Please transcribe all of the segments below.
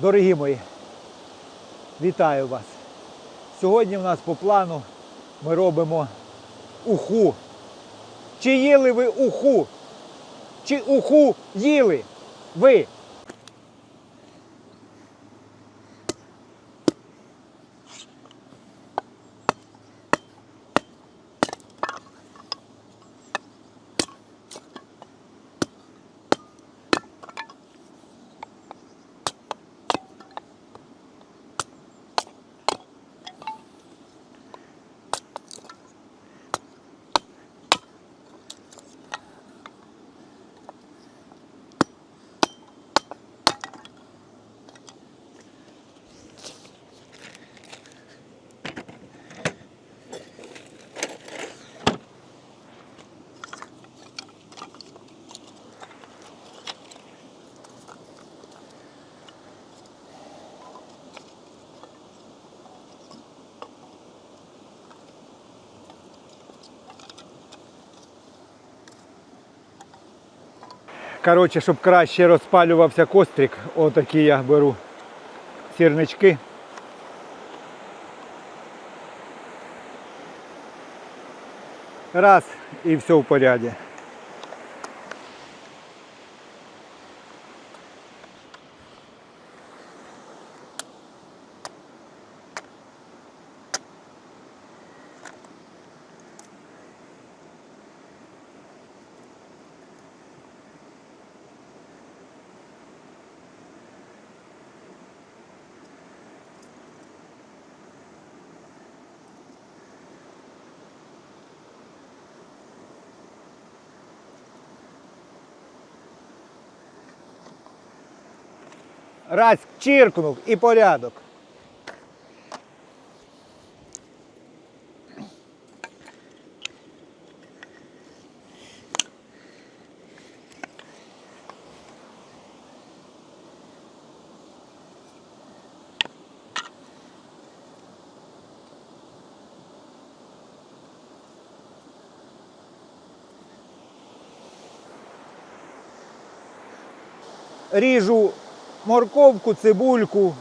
Дорогі мої, вітаю вас. Сьогодні в нас по плану ми робимо уху. Чи їли ви уху? Чи уху їли? Ви? Коротше, щоб краще розпалювався кострик, отакі я беру сірнички. Раз і все в порядку. Раз чиркнув і порядок. Ріжу морковку, цибульку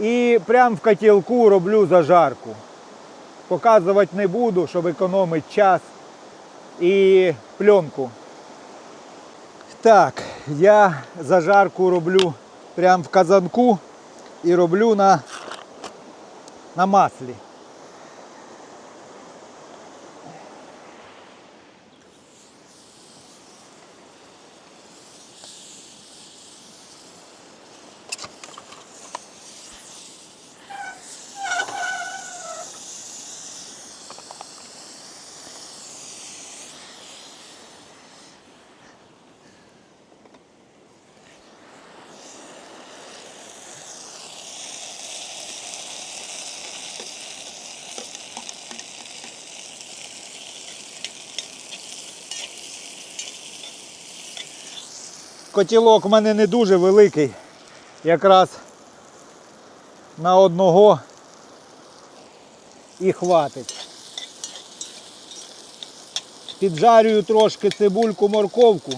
і прямо в котілку роблю зажарку. Показувати не буду, щоб економити час і пленку. Так, я зажарку роблю прямо в казанку і роблю на, на маслі. Котілок в мене не дуже великий, якраз на одного і хватить. Піджарюю трошки цибульку, морковку.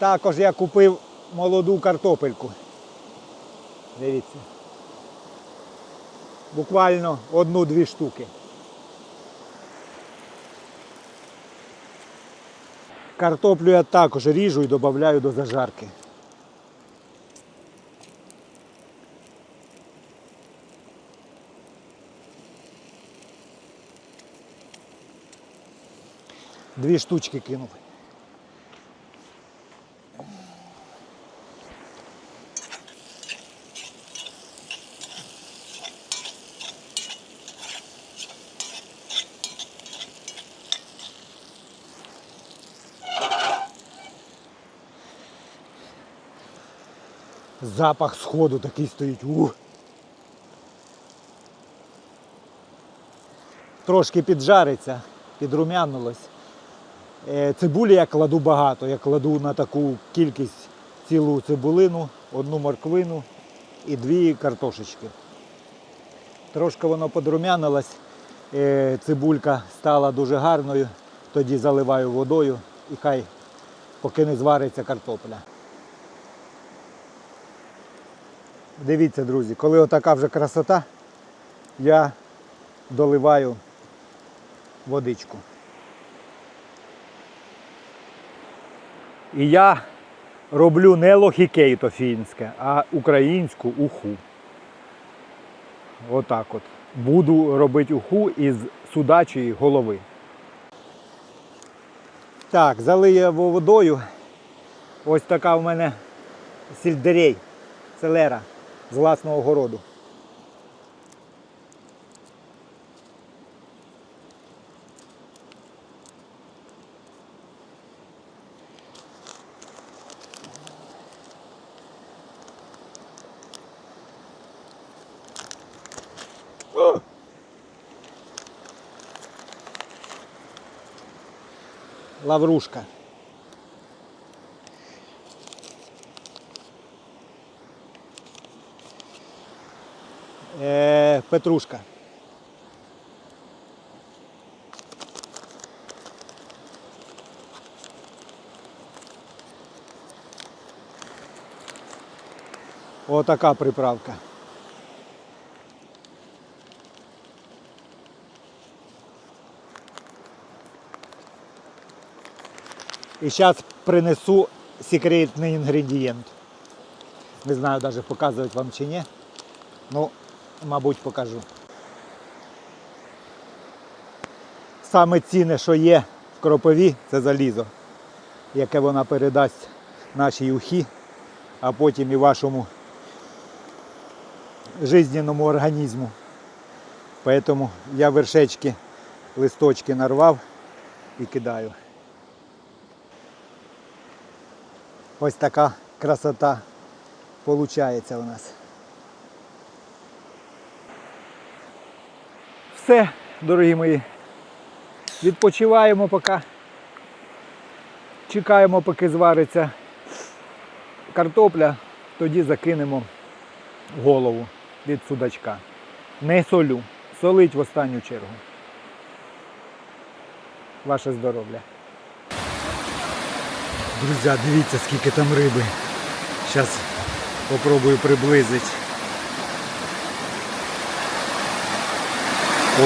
Також я купив молоду картопельку. Дивіться. Буквально одну-дві штуки. Картоплю я також ріжу і додаю до зажарки. Дві штучки кинув. Запах сходу такий стоїть. Ух. Трошки піджариться, підрумянулось. Е, Цибулі я кладу багато, я кладу на таку кількість цілу цибулину, одну морквину і дві картошечки. Трошки воно подрумянилось, е, цибулька стала дуже гарною, тоді заливаю водою і хай поки не звариться картопля. Дивіться, друзі, коли отака вже красота, я доливаю водичку. І я роблю не лохікейто фінське, а українську уху. Отак от. Буду робити уху із судачої голови. Так, залию водою. Ось така в мене сільдерей, селера з власного городу. Лаврушка. Петрушка. Отака приправка. І зараз принесу секретний інгредієнт. Не знаю навіть показувати вам чи ні. Ну, мабуть, покажу. Саме цінне, що є в кропові, це залізо, яке вона передасть нашій ухі, а потім і вашому жизненному організму. Поэтому я вершечки, листочки нарвав і кидаю. Ось така красота получається у нас. Все, дорогі мої. Відпочиваємо поки. Чекаємо, поки звариться картопля, тоді закинемо голову від судачка. Не солю. Солить в останню чергу. Ваше здоров'я. Друзі, дивіться, скільки там риби. Зараз попробую приблизити.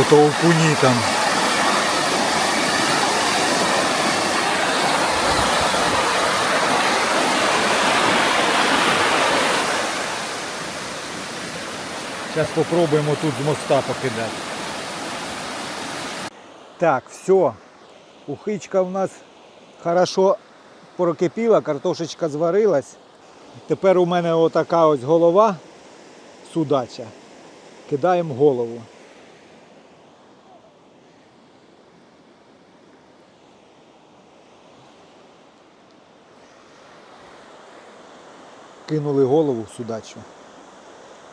Ото окуні там. Зараз попробуємо тут з моста покидати. Так, все. Ухичка у нас хорошо прокипіла, картошечка зварилась. Тепер у мене отака ось голова судача. Кидаємо голову. Кинули голову судачу.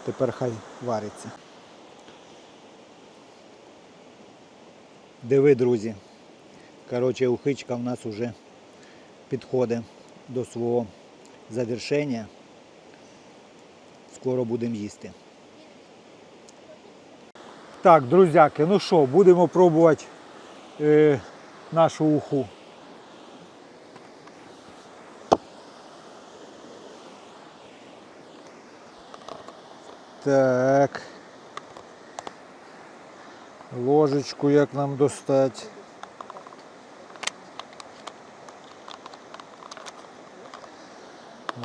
Тепер хай вариться. Диви, друзі. Коротше, ухичка в нас вже підходить до свого завершення. Скоро будемо їсти. Так, друзяки, ну що, будемо пробувати е, нашу уху. Так. Ложечку як нам достать.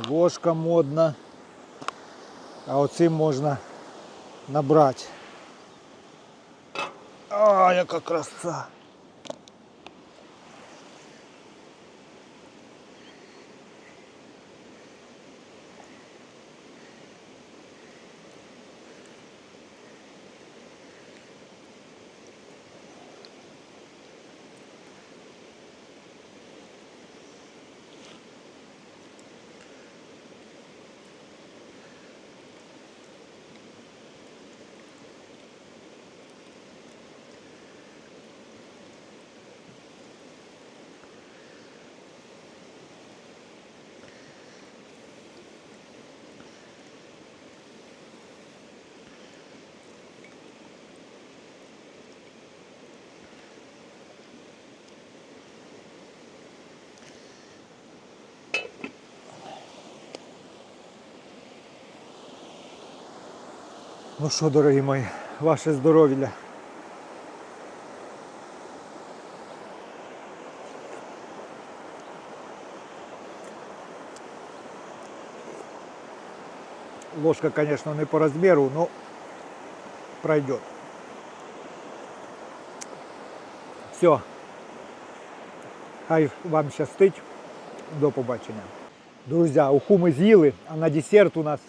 Ложка модна. А оцим можна набрати. А, яка краса! Ну що, дорогі мої, ваше здоров'я. Ложка, конечно, не по размеру, но пройдет. Все. Хай вам щастить. До побачення. Друзі, уху ми з'їли, а на десерт у нас.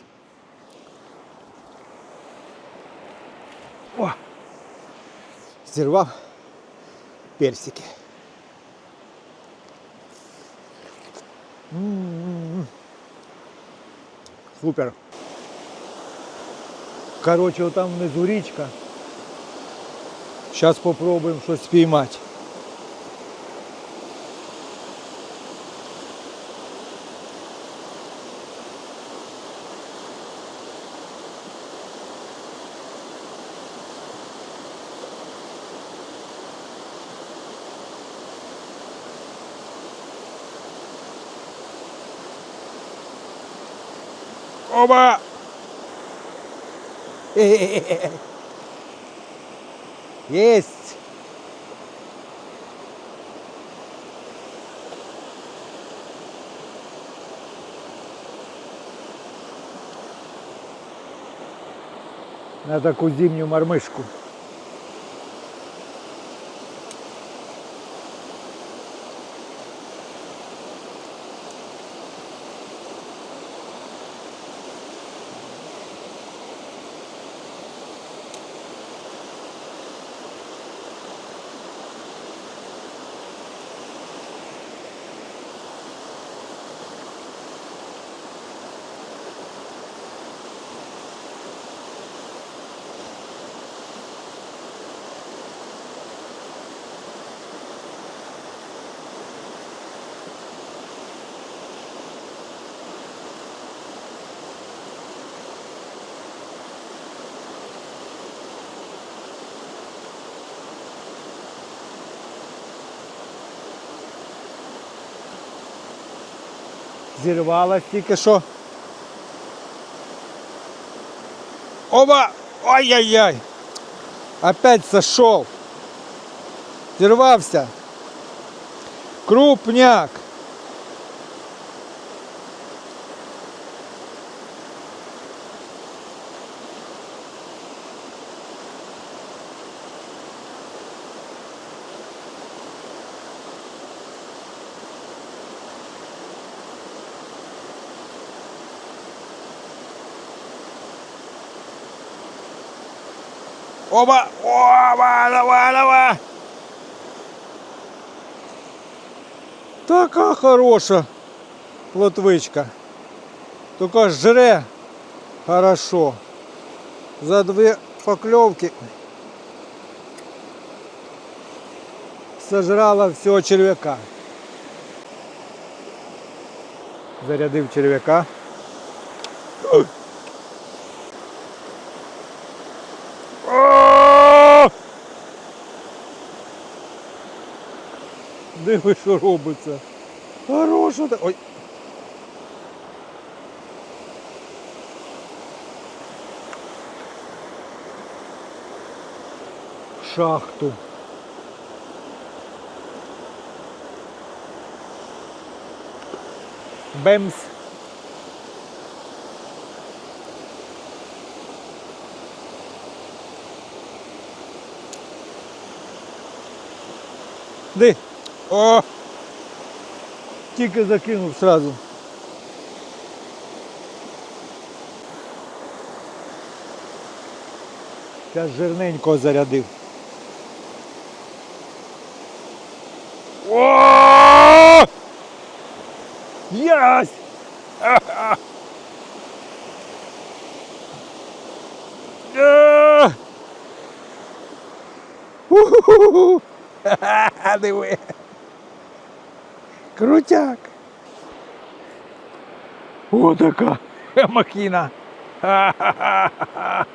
О! Зірвав персики. М-м-м. Супер. Короче, там внизу річка. Зараз попробуємо щось спіймати. Оба! Есть! На таку зимню мормишку. Зірвалась тільки що. Оба! Ай-яй-яй! Опять сошел. Зірвався. Крупняк. Оба! Оба! Давай, давай! Така хороша плотвичка. Тільки жре хорошо. За дві покльовки сожрала всього черв'яка. Зарядив черв'яка. Диви, що робиться. Хороша. та- Ой. Шахту. Бемс. Ди. О! Тільки закинув сразу. Зараз жирненько зарядив. О! Ясь! Е! Диви. Крутяк. О, така махіна. Ха-ха-ха.